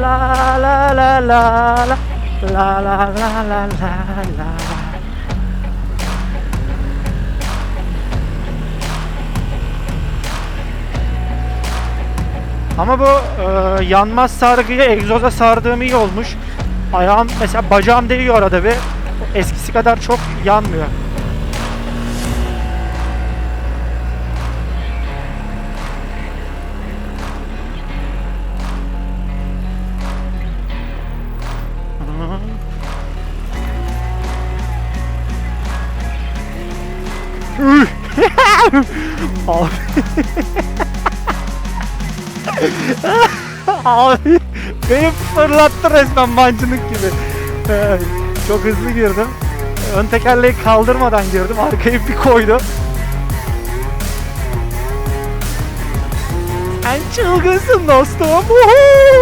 La la la la la La la la la la la Ama bu e, yanmaz sargıyı egzoza sardığım iyi olmuş. Ayağım mesela bacağım değiyor arada bir. Eskisi kadar çok yanmıyor. Abi. Abi beni fırlattı resmen mancınık gibi. Ee, Çok hızlı girdim. Ön tekerleği kaldırmadan girdim. Arkayı bir koydu. Sen çılgınsın dostum. Uhu!